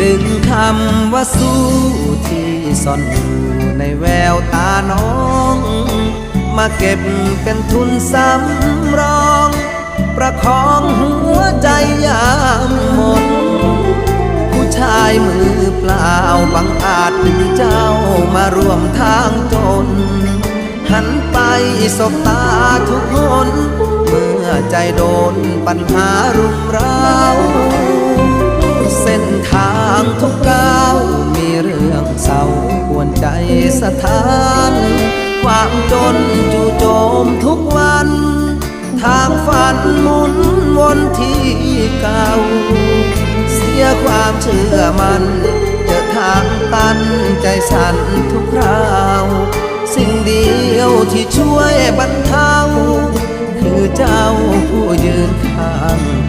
ดึงคำว่าสู้ที่ซ่อนอยู่ในแววตาน้อง มาเก็บเป็นทุนสำรอง ประคองหัวใจยามหมด ผู้ชายมือเปล่าบังอาจดึงเจ้ามาร่วมทางจน หันไปสบตาทุกคน เมื่อใจโดนปัญหารุมเร้าางทุกก้าวมีเรื่องเศร้าปวนใจสะท้าน ความจนจู่โจมทุกวัน ทางฝันหมุนวนที่เก่า เสียความเชื่อมันเจอทางตันใจสั่นทุกคราว สิ่งเดียวที่ช่วยบรรเทา คือเจ้าผู้ยืนข้าง